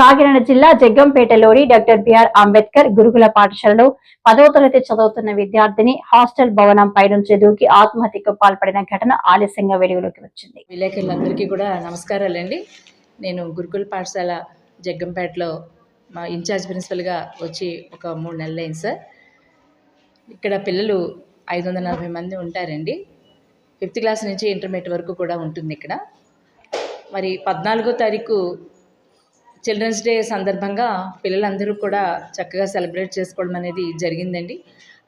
కాకినాడ జిల్లా జగ్గంపేటలోని doctor BR Ambedkar గురుకుల పాఠశాలలో పదవ తరగతి చదువుతున్న విద్యార్థిని హాస్టల్ భవనం పై నుంచి దూకి ఆత్మహత్యకు పాల్పడిన ఘటన ఆలస్యంగా వెలుగులోకి వచ్చింది. విలేకరులందరికీ కూడా నమస్కారాలండి. నేను గురుకుల పాఠశాల జగ్గంపేటలో మా ఇన్ఛార్జ్ ప్రిన్సిపల్గా వచ్చి ఒక మూడు నెలలు అయింది సార్. ఇక్కడ పిల్లలు ఐదు వందల నలభై మంది ఉంటారండి. ఫిఫ్త్ క్లాస్ నుంచి ఇంటర్మీడియట్ వరకు కూడా ఉంటుంది ఇక్కడ. మరి పద్నాలుగో తారీఖు చిల్డ్రన్స్ డే సందర్భంగా పిల్లలందరూ కూడా చక్కగా సెలబ్రేట్ చేసుకోవడం అనేది జరిగిందండి.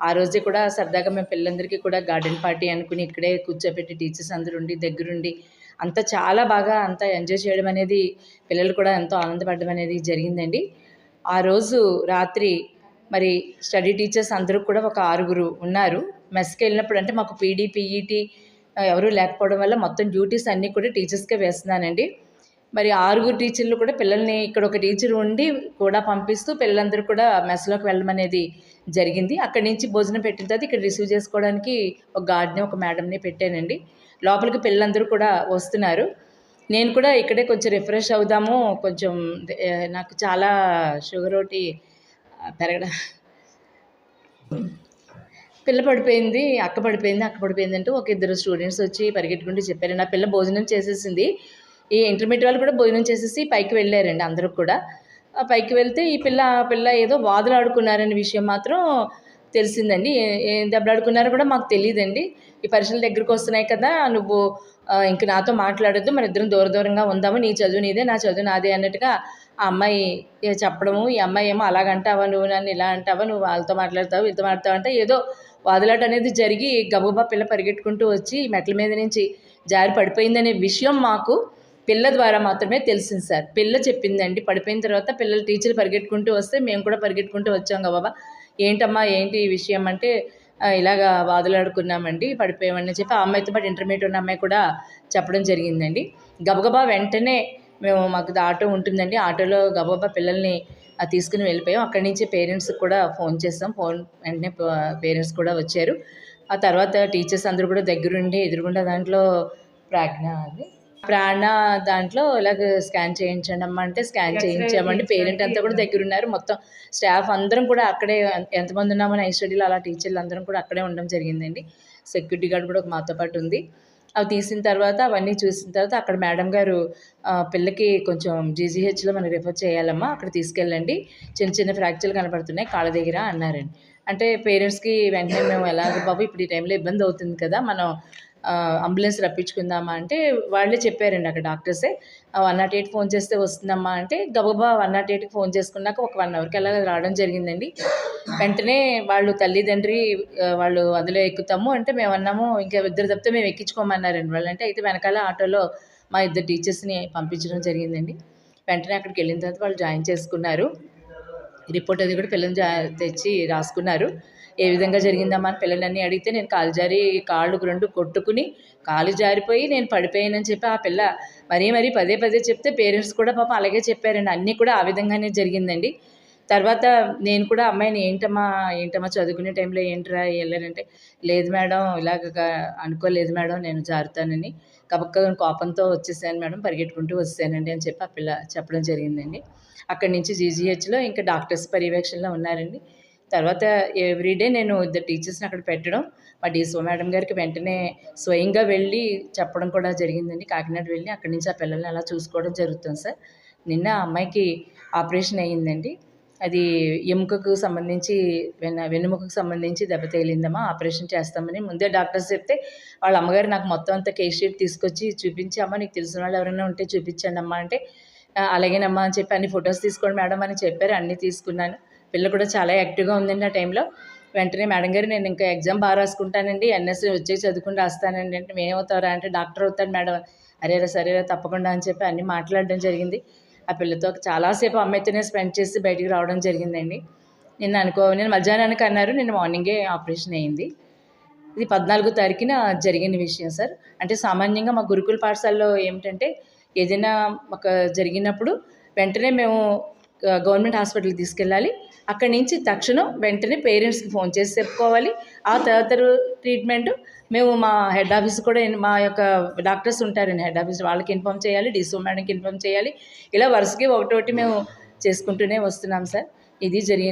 ఆ రోజే కూడా సరదాగా మేము పిల్లలందరికీ కూడా గార్డెన్ పార్టీ అనుకుని ఇక్కడే కూర్చోబెట్టి టీచర్స్ అందరూ ఉండి దగ్గరుండి అంతా చాలా బాగా అంతా ఎంజాయ్ చేయడం అనేది పిల్లలు కూడా ఎంతో ఆనందపడడం అనేది జరిగిందండి. ఆ రోజు రాత్రి మరి స్టడీ టీచర్స్ అందరూ కూడా ఒక ఆరుగురు ఉన్నారు. మెస్కి వెళ్ళినప్పుడు అంటే మాకు పీడీ పీఈటీ ఎవరూ లేకపోవడం వల్ల మొత్తం డ్యూటీస్ అన్నీ కూడా టీచర్స్కే వేస్తున్నానండి. మరి ఆరుగురు టీచర్లు కూడా పిల్లల్ని ఇక్కడ ఒక టీచర్ ఉండి కూడా పంపిస్తూ పిల్లలందరూ కూడా మెస్లోకి వెళ్ళడం అనేది జరిగింది. అక్కడి నుంచి భోజనం పెట్టిన తర్వాత ఇక్కడ రిసీవ్ చేసుకోవడానికి ఒక గార్డ్ని ఒక మేడంని పెట్టానండి. లోపలికి పిల్లలందరూ కూడా వస్తున్నారు. నేను కూడా ఇక్కడే కొంచెం రిఫ్రెష్ అవుదాము కొంచెం నాకు చాలా షుగర్ ఒకటి పెరగడం. పిల్ల పడిపోయింది అక్క పడిపోయింది అక్క పడిపోయింది అంటూ ఒక ఇద్దరు స్టూడెంట్స్ వచ్చి పరిగెట్టుకుంటూ చెప్పారు. నా పిల్ల భోజనం చేసేసింది. ఈ ఇంటర్మీడియట్ వాళ్ళు కూడా భోజనం చేసేసి పైకి వెళ్ళారండి అందరూ కూడా. పైకి వెళ్తే ఈ పిల్ల ఆ పిల్ల ఏదో వాదులు ఆడుకున్నారనే విషయం మాత్రం తెలిసిందండి. ఏం దెబ్బలాడుకున్నారో కూడా మాకు తెలియదండి ఈ పరీక్షల దగ్గరికి వస్తున్నాయి కదా నువ్వు ఇంక నాతో మాట్లాడొద్దు మన ఇద్దరం దూర దూరంగా ఉందాము నీ చదువు నీదే నా చదువు నాదే అన్నట్టుగా ఆ అమ్మాయి చెప్పడము ఈ అమ్మాయి ఏమో అలాగంటావా నువ్వు నన్ను ఇలా అంటావా నువ్వు వాళ్ళతో మాట్లాడతావు వీళ్ళతో మాట్లాడతావు అంటే ఏదో వాదులాట అనేది జరిగి గబగబా పిల్ల పరిగెట్టుకుంటూ వచ్చి మెట్ల మీద నుంచి జారి పడిపోయిందనే విషయం మాకు పిల్ల ద్వారా మాత్రమే తెలిసింది సార్. పిల్ల చెప్పిందండి. పడిపోయిన తర్వాత పిల్లలు టీచర్లు పరిగెట్టుకుంటూ వస్తే మేము కూడా పరిగెట్టుకుంటూ వచ్చాం బాబా ఏంటమ్మా ఏంటి ఈ విషయం అంటే ఇలాగా వాదులాడుకున్నామండి పడిపోయామని చెప్పి ఆ అమ్మాయితో పాటు ఇంటర్మీడియట్ ఉన్న అమ్మాయి కూడా చెప్పడం జరిగిందండి. గబగబా వెంటనే మేము మాకు ఆటో ఉంటుందండి. ఆటోలో గబగబా పిల్లల్ని తీసుకుని వెళ్ళిపోయాం. అక్కడి నుంచి పేరెంట్స్కి కూడా ఫోన్ చేస్తాం ఫోన్ వెంటనే పేరెంట్స్ కూడా వచ్చారు. ఆ తర్వాత టీచర్స్ అందరూ కూడా దగ్గరుండి ఎదురుగుండా దాంట్లో ప్రాజ్ఞ అది ప్రాణ దాంట్లో ఇలాగ స్కాన్ చేయించండి అమ్మా అంటే స్కాన్ చేయించామండి. పేరెంట్ అంతా కూడా దగ్గర ఉన్నారు మొత్తం స్టాఫ్ అందరం కూడా అక్కడే ఎంతమంది ఉన్నామని ఐస్టడీలో అలా టీచర్లు అందరం కూడా అక్కడే ఉండడం జరిగిందండి. సెక్యూరిటీ గార్డ్ కూడా ఒక మాతో పాటు ఉంది. అవి తీసిన తర్వాత అవన్నీ చూసిన తర్వాత అక్కడ మేడం గారు పిల్లకి కొంచెం జీజీహెచ్లో మనం రిఫర్ చేయాలమ్మా అక్కడ తీసుకెళ్ళండి. చిన్న చిన్న ఫ్రాక్చర్లు కనపడుతున్నాయి కాళ్ళ దగ్గర అన్నారండి. అంటే పేరెంట్స్కి వెంటనే మేము ఎలాగ బాబు ఇప్పుడు ఈ టైంలో ఇబ్బంది అవుతుంది కదా మనం అంబులెన్స్ రప్పించుకుందామా అంటే వాళ్ళే చెప్పారండి అక్కడ డాక్టర్సే. వన్ నాట్ ఎయిట్ ఫోన్ చేస్తే వస్తుందమ్మా అంటే గబగబా వన్ నాట్ ఎయిట్కి ఫోన్ చేసుకున్నాక ఒక వన్ అవర్కి అలా రావడం జరిగిందండి. వెంటనే వాళ్ళు తల్లిదండ్రి వాళ్ళు అందులో ఎక్కుతాము అంటే మేము అన్నాము ఇంకా ఇద్దరు తప్పితే మేము ఎక్కించుకోమన్నారండి. వాళ్ళు అంటే అయితే వెనకాల ఆటోలో మా ఇద్దరు టీచర్స్ని పంపించడం జరిగిందండి. వెంటనే అక్కడికి వెళ్ళిన తర్వాత వాళ్ళు జాయిన్ చేసుకున్నారు. రిపోర్ట్ అది కూడా పిల్లలు జా తెచ్చి రాసుకున్నారు. ఏ విధంగా జరిగిందమ్మా అని పిల్లలన్నీ అడిగితే నేను కాలు జారి కాళ్ళు రెండు కొట్టుకుని కాలు జారిపోయి నేను పడిపోయానని చెప్పి ఆ పిల్ల మరీ మరీ పదే పదే చెప్తే పేరెంట్స్ కూడా పాపం అలాగే చెప్పారండి. అన్నీ కూడా ఆ విధంగానే జరిగిందండి. తర్వాత నేను కూడా అమ్మాయిని ఏంటమ్మా ఏంటమ్మా చదువుకునే టైంలో ఏంట్రా వెళ్ళారంటే లేదు మేడం ఇలాగ అనుకోలేదు మేడం నేను జారుతానని కబక్క కోపంతో వచ్చేసాను మేడం పరిగెట్టుకుంటూ వస్తానండి అని చెప్పి ఆ పిల్ల చెప్పడం జరిగిందండి. అక్కడి నుంచి జీజీహెచ్లో ఇంకా డాక్టర్స్ పర్యవేక్షణలో ఉన్నారండి. తర్వాత ఎవ్రీడే నేను ఇద్దరు టీచర్స్ని అక్కడ పెట్టడం. మా డీసో మేడం గారికి వెంటనే స్వయంగా వెళ్ళి చెప్పడం కూడా జరిగిందండి. కాకినాడ వెళ్ళి అక్కడి నుంచి ఆ పిల్లల్ని అలా చూసుకోవడం జరుగుతుంది సార్. నిన్న ఆ అమ్మాయికి ఆపరేషన్ అయ్యిందండి. అది ఎముకకు సంబంధించి వెన్న వెన్నుముకకు సంబంధించి దెబ్బ తగిలిందమ్మా. ఆపరేషన్ చేస్తామని ముందే డాక్టర్స్ చెప్తే వాళ్ళ అమ్మగారు నాకు మొత్తం అంతా కేస్ షీట్ తీసుకొచ్చి చూపించి అమ్మ నీకు తెలిసిన వాళ్ళు ఎవరైనా ఉంటే చూపించండి అమ్మా అంటే అలాగేనమ్మా అని చెప్పి అన్ని ఫొటోస్ తీసుకోండి మేడం అని చెప్పారు. అన్నీ తీసుకున్నాను. పిల్ల కూడా చాలా యాక్టివ్గా ఉందండి ఆ టైంలో. వెంటనే మేడం గారు నేను ఇంకా ఎగ్జామ్ బాగా రాసుకుంటానండి ఎన్ఎస్ వచ్చి చదువుకుని రాస్తానండి. అంటే మేమవుతారా అంటే డాక్టర్ అవుతాడు మేడం. అరేరా సరేరా తప్పకుండా అని చెప్పి అన్నీ మాట్లాడడం జరిగింది. ఆ పిల్లతో చాలాసేపు అమ్మాయితోనే స్పెండ్ చేసి బయటికి రావడం జరిగిందండి. నిన్న అనుకో నేను మధ్యాహ్నానికి అన్నారు నిన్న మార్నింగే ఆపరేషన్ అయింది. ఇది పద్నాలుగో తారీఖున జరిగిన విషయం సార్. అంటే సామాన్యంగా మా గురుకుల పాఠశాలలో ఏమిటంటే ఏదైనా ఒక జరిగినప్పుడు వెంటనే మేము గవర్నమెంట్ హాస్పిటల్కి తీసుకెళ్ళాలి. అక్కడి నుంచి తక్షణం వెంటనే పేరెంట్స్కి ఫోన్ చేసి చెప్పుకోవాలి. ఆ తర్వాత ట్రీట్మెంట్ మేము మా హెడ్ ఆఫీస్ కూడా మా యొక్క డాక్టర్స్ ఉంటారండి హెడ్ ఆఫీస్ వాళ్ళకి ఇన్ఫామ్ చేయాలి డిసో మేడంకి ఇన్ఫామ్ చేయాలి. ఇలా వరుసకి ఒకటోటి మేము చేసుకుంటూనే వస్తున్నాం సార్. ఇది జరిగింది